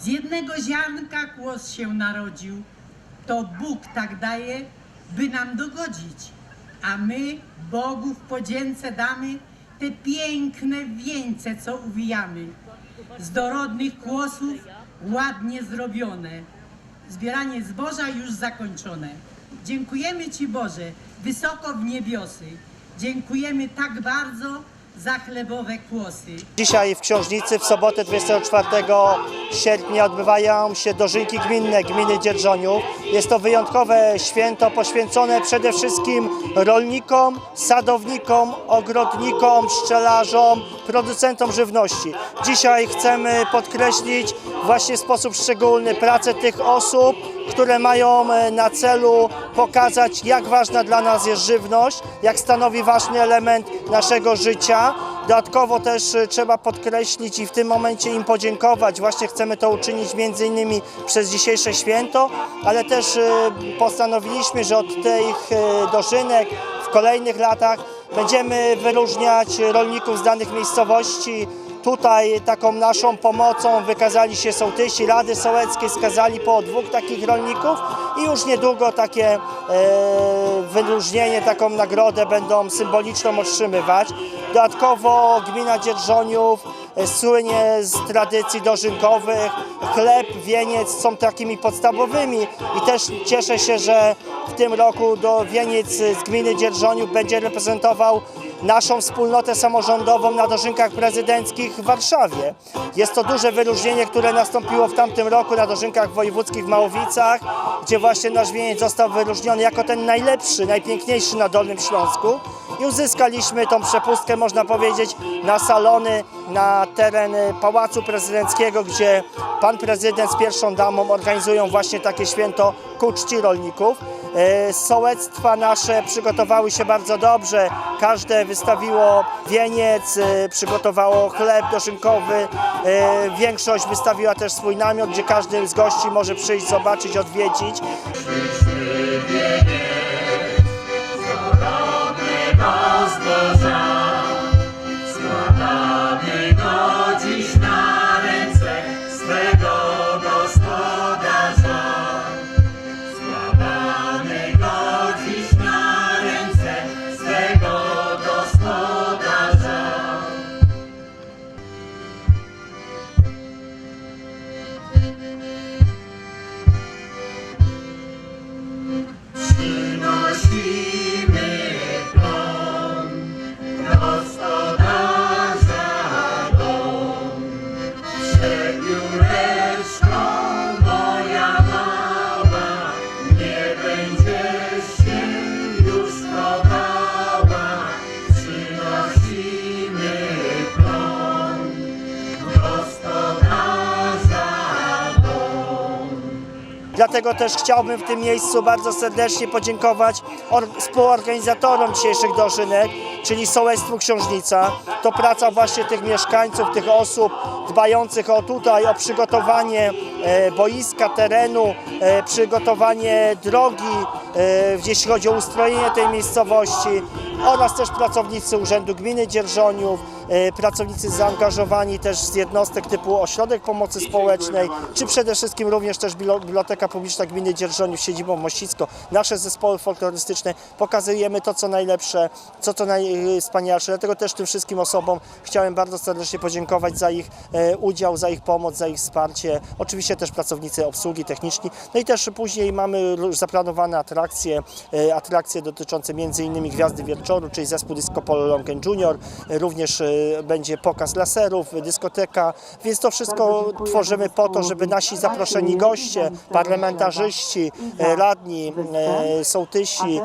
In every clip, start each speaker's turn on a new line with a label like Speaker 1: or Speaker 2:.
Speaker 1: Z jednego ziarnka kłos się narodził, to Bóg tak daje, by nam dogodzić. A my Bogu w podzięce damy te piękne wieńce, co uwijamy. Z dorodnych kłosów ładnie zrobione. Zbieranie zboża już zakończone. Dziękujemy Ci Boże, wysoko w niebiosy. Dziękujemy tak bardzo za chlebowe kłosy.
Speaker 2: Dzisiaj w Książnicy w sobotę 24 sierpnia odbywają się dożynki gminne gminy Dzierżoniów. Jest to wyjątkowe święto poświęcone przede wszystkim rolnikom, sadownikom, ogrodnikom, pszczelarzom, producentom żywności. Dzisiaj chcemy podkreślić właśnie w sposób szczególny pracę tych osób, które mają e, na celu pokazać, jak ważna dla nas jest żywność, jak stanowi ważny element naszego życia. Dodatkowo też e, trzeba podkreślić i w tym momencie im podziękować. Właśnie chcemy to uczynić między innymi przez dzisiejsze święto, ale też e, postanowiliśmy, że od tych e, dożynek w kolejnych latach będziemy wyróżniać rolników z danych miejscowości. Tutaj taką naszą pomocą wykazali się sołtysi Rady Sołeckiej, skazali po dwóch takich rolników i już niedługo takie e, wyróżnienie, taką nagrodę będą symboliczną otrzymywać. Dodatkowo gmina Dzierżoniów e, słynie z tradycji dożynkowych. Chleb, wieniec są takimi podstawowymi i też cieszę się, że w tym roku do wieniec z gminy Dzierżoniów będzie reprezentował naszą wspólnotę samorządową na dożynkach prezydenckich w Warszawie. Jest to duże wyróżnienie, które nastąpiło w tamtym roku na dożynkach wojewódzkich w Małowicach, gdzie właśnie nasz wieniec został wyróżniony jako ten najlepszy, najpiękniejszy na Dolnym Śląsku i uzyskaliśmy tą przepustkę, można powiedzieć, na salony, na teren Pałacu Prezydenckiego, gdzie pan prezydent z pierwszą damą organizują właśnie takie święto ku czci rolników. E, Sołectwa nasze przygotowały się bardzo dobrze. Każde wystawiło wieniec, e, przygotowało chleb dożynkowy. E, Większość wystawiła też swój namiot, gdzie każdy z gości może przyjść, zobaczyć, odwiedzić. Dlatego też chciałbym w tym miejscu bardzo serdecznie podziękować or- współorganizatorom dzisiejszych dożynek, czyli Sołectwu Książnica. To praca właśnie tych mieszkańców, tych osób dbających o tutaj, o przygotowanie e, boiska, terenu, e, przygotowanie drogi, jeśli chodzi o ustrojenie tej miejscowości oraz też pracownicy Urzędu Gminy Dzierżoniów, e, pracownicy zaangażowani też z jednostek typu Ośrodek Pomocy Społecznej, czy przede wszystkim również też Biblioteka Publiczna Gminy Dzierżoniów siedzibą Mościcko, nasze zespoły folklorystyczne. Pokazujemy to, co najlepsze, co to najwspanialsze. Dlatego też tym wszystkim osobom chciałem bardzo serdecznie podziękować za ich e, udział, za ich pomoc, za ich wsparcie. Oczywiście też pracownicy obsługi techniczni. No i też później mamy zaplanowane atrakcje, e, atrakcje dotyczące m.in. Gwiazdy Wieczoru, czyli zespół Disco Polo Longen Junior. Również e, będzie pokaz laserów, dyskoteka, więc to wszystko tworzymy po to, żeby nasi zaproszeni goście, parlamentarzyści, e, radni, sołtysi,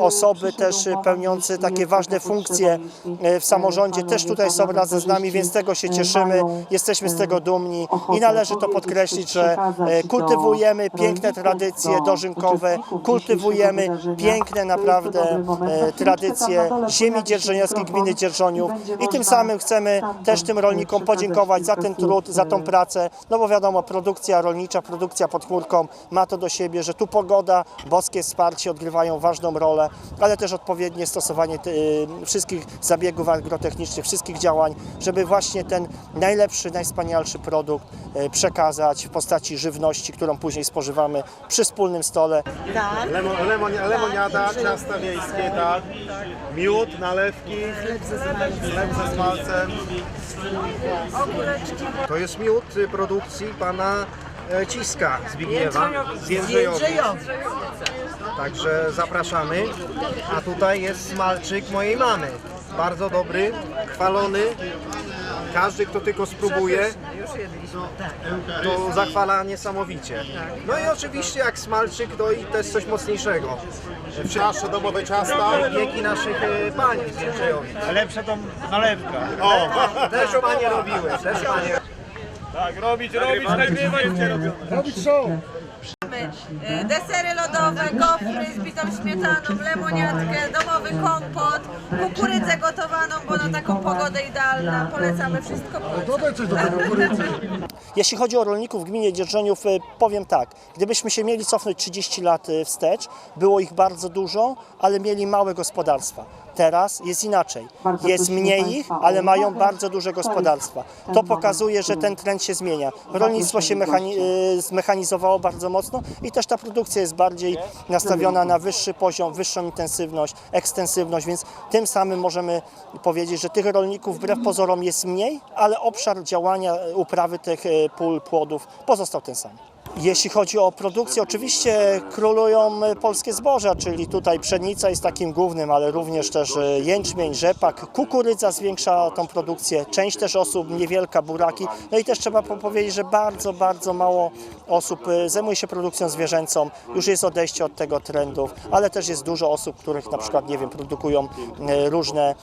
Speaker 2: osoby też pełniące takie ważne funkcje w samorządzie. też tutaj są razem z nami, więc tego się cieszymy, jesteśmy z tego dumni. I należy to podkreślić, że kultywujemy piękne tradycje dożynkowe, kultywujemy kultywujemy piękne naprawdę e, tradycje ziemi dzierżoniowskiej, gminy Dzierżoniów. I tym samym chcemy też tym rolnikom podziękować za ten trud, za tą pracę, no bo wiadomo, produkcja rolnicza, produkcja pod chmurką ma to do siebie, że tu pogoda, boskie wsparcie odgrywają ważną rolę, ale też odpowiednie stosowanie y, wszystkich zabiegów agrotechnicznych, wszystkich działań, żeby właśnie ten najlepszy, najwspanialszy produkt przekazać w postaci żywności, którą później spożywamy przy wspólnym stole.
Speaker 3: Lemo, lemon, lemoniada, ciasta wiejskie, tak. Miód, nalewki, chleb ze smalcem. To jest miód y, produkcji pana e, Ciska Zbigniewa z Jędrzejowic. Także zapraszamy. A tutaj jest smalczyk mojej mamy. Bardzo dobry, chwalony. Każdy, kto tylko spróbuje, to zachwala niesamowicie. No i oczywiście jak smalczyk, to i też coś mocniejszego. Nasze domowe ciasta. Wieki naszych e, pań z Jędrzejowic.
Speaker 4: Lepsza to nalewka.
Speaker 3: O, też panie robiły, też panie.
Speaker 4: Tak, robić, robić, nagrywać.
Speaker 5: Mamy e, desery lodowe, gofry z bitą śmietaną, lemoniadkę, domowy kompot, kukurydzę gotowaną, bo na taką pogodę idealna. Polecamy wszystko.
Speaker 2: Jeśli chodzi o rolników w gminie Dzierżoniów, y, powiem tak, gdybyśmy się mieli cofnąć 30 lat y, wstecz, było ich bardzo dużo, ale mieli małe gospodarstwa. Teraz jest inaczej.
Speaker 6: Bardzo
Speaker 2: Jest mniej ich, ale mają bardzo duże gospodarstwa. To pokazuje, że ten trend się zmienia. Rolnictwo się mechani- y, zmechanizowało bardzo mocno i też ta produkcja jest bardziej nastawiona na wyższy poziom, wyższą intensywność, ekstensywność, więc tym samym możemy powiedzieć, że tych rolników wbrew pozorom jest mniej, ale obszar działania y, uprawy tych y, pól, płodów pozostał ten sam. Jeśli chodzi o produkcję, oczywiście królują y, polskie zboża, czyli tutaj pszenica jest takim głównym, ale również też y, jęczmień, rzepak, kukurydza zwiększa tą produkcję, część też osób, niewielka, buraki. No i też trzeba po- powiedzieć, że bardzo, bardzo mało osób y, zajmuje się produkcją zwierzęcą, już jest odejście od tego trendów, ale też jest dużo osób, których na przykład, nie wiem, produkują różne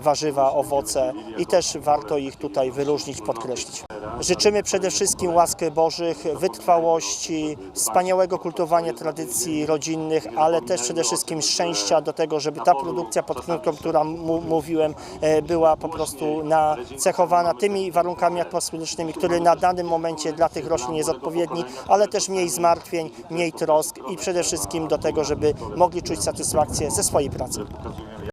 Speaker 2: warzywa, owoce i też warto ich tutaj wyróżnić, podkreślić. Życzymy przede wszystkim łaski Bożych, wytrwałości, wspaniałego kultowania tradycji rodzinnych, ale też przede wszystkim szczęścia do tego, żeby ta produkcja pod chmurką, która mówiłem, e, była po prostu nacechowana tymi warunkami atmosferycznymi, które na danym momencie dla tych roślin jest odpowiedni, ale też mniej zmartwień, mniej trosk i przede wszystkim do tego, żeby mogli czuć satysfakcję ze swojej pracy.